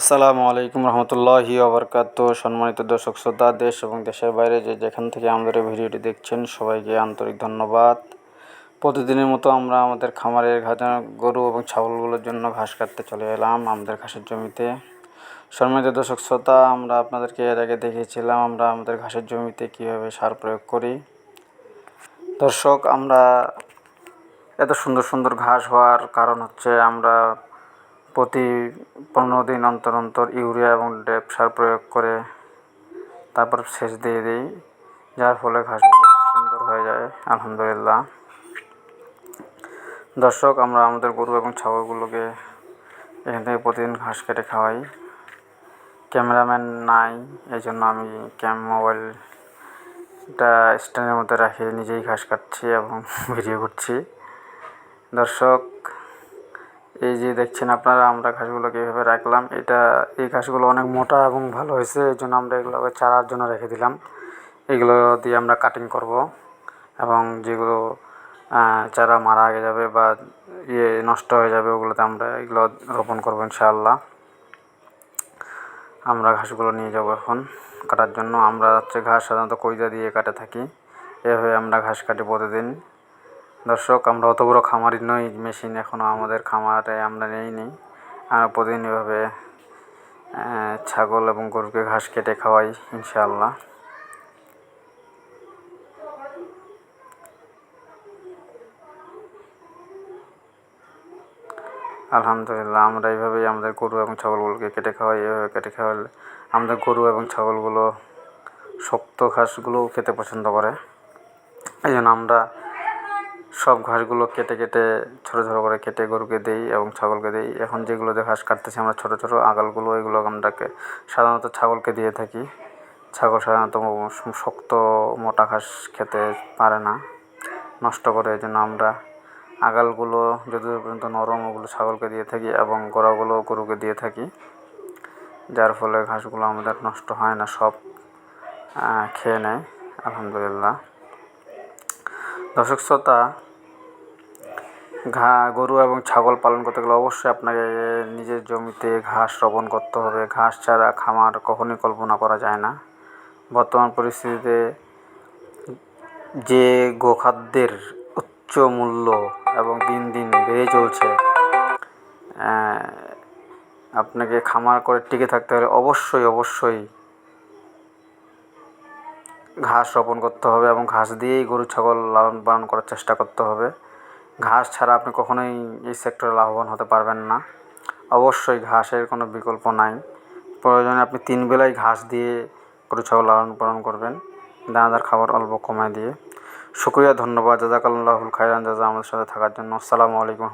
আসসালামু আলাইকুম রহমতুল্লাহি আবরকাত সম্মানিত দর্শক শ্রোতা, দেশ এবং দেশের বাইরে যে যেখান থেকে আমাদের ভিডিওটি দেখছেন, সবাইকে আন্তরিক ধন্যবাদ। প্রতিদিনের মতো আমরা আমাদের খামারের গরু এবং ছাগলগুলোর জন্য ঘাস কাটতে চলে এলাম আমাদের ঘাসের জমিতে। সম্মানিত দর্শক শ্রোতা, আমরা আপনাদেরকে এর আগে দেখিয়েছিলাম আমরা আমাদের ঘাসের জমিতে কীভাবে সার প্রয়োগ করি। দর্শক, আমরা এত সুন্দর সুন্দর ঘাস হওয়ার কারণ হচ্ছে আমরা প্রতি পনেরো দিন অন্তর অন্তর ইউরিয়া এবং ডেপ সার প্রয়োগ করে তারপর সেচ দিয়ে দিই, যার ফলে ঘাসগুলো সুন্দর হয়ে যায়, আলহামদুলিল্লাহ। দর্শক, আমরা আমাদের গরু এবং ছাগলগুলোকে এখান থেকে প্রতিদিন ঘাস কেটে খাওয়াই। ক্যামেরাম্যান নাই এই জন্য আমি ক্যাম মোবাইলটা স্ট্যান্ডের মধ্যে রাখি নিজেই ঘাস কাটছি এবং ভিডিও করছি। দর্শক এই যে দেখছেন আপনারা, আমরা ঘাসগুলোকে এভাবে রাখলাম, এটা, এই ঘাসগুলো অনেক মোটা এবং ভালো হয়েছে, এই জন্য আমরা এগুলোকে চারার জন্য রেখে দিলাম। এগুলো দিয়ে আমরা কাটিং করব এবং যেগুলো চারা মারা আগে যাবে বা ইয়ে নষ্ট হয়ে যাবে, ওগুলোতে আমরা এগুলো রোপণ করব ইনশাআল্লাহ। আমরা ঘাসগুলো নিয়ে যাব এখন কাটার জন্য। আমরা হচ্ছে ঘাস সাধারণত কইজা দিয়ে কাটে থাকি। এভাবে আমরা ঘাস কাটি প্রতিদিন। দর্শক, আমরা অত বড় খামারি নই, মেশিন এখনও আমাদের খামারে আমরা নেই নি। আমরা প্রতিদিন এভাবে ছাগল এবং গরুকে ঘাস কেটে খাওয়াই, ইনশাআল্লাহ। আলহামদুলিল্লাহ, আমরা এইভাবেই আমাদের গরু এবং ছাগলগুলোকে কেটে খাওয়াই, এভাবে কেটে খাওয়ালে আমাদের গরু এবং ছাগলগুলো শক্ত ঘাসগুলোও খেতে পছন্দ করে। এই জন্য আমরা সব ঘাসগুলো কেটে কেটে, ছোটো ছোটো করে কেটে গরুকে দিই এবং ছাগলকে দিই। এখন যেগুলো যে ঘাস কাটতেছি আমরা ছোটো ছোটো আগালগুলো, এগুলো আমরাকে সাধারণত ছাগলকে দিয়ে থাকি। ছাগল সাধারণত শক্ত মোটা ঘাস খেতে পারে না, নষ্ট করে এই জন্য আমরা আগালগুলো যদি পর্যন্ত নরম ওগুলো ছাগলকে দিয়ে থাকি এবং গোড়াগুলো গরুকে দিয়ে থাকি। যার ফলে ঘাসগুলো আমাদের নষ্ট হয় না, সব খেয়ে নেয়, আলহামদুলিল্লাহ। দর্শক শ্রোতা গরু এবং ছাগল পালন করতে গেলে অবশ্যই আপনাকে নিজের জমিতে ঘাস রোপণ করতে হবে। ঘাস ছাড়া খামার কখনই কল্পনা করা যায় না। বর্তমান পরিস্থিতিতে যে গোখাদ্যের উচ্চ মূল্য এবং দিন দিন বেড়ে চলছে আপনাকে খামার করে টিকে থাকতে হলে অবশ্যই অবশ্যই ঘাস রোপণ করতে হবে এবং ঘাস দিয়েই গরু, ছাগল লালন পালন করার চেষ্টা করতে হবে। ঘাস ছাড়া আপনি কখনোই এই সেক্টরে লাভবান হতে পারবেন না। অবশ্যই ঘাসের কোনো বিকল্প নাই। প্রয়োজনে আপনি তিন বেলায় ঘাস দিয়ে গরু, ছাগল লালন পালন করবেন। দানাদার খাবার অল্প কমায় দিয়ে। শুক্রিয়া, ধন্যবাদ। জাজাকাল্লাহুল খাইরান জাজা আমাদের সাথে থাকার জন্য। আসসালামু আলাইকুম।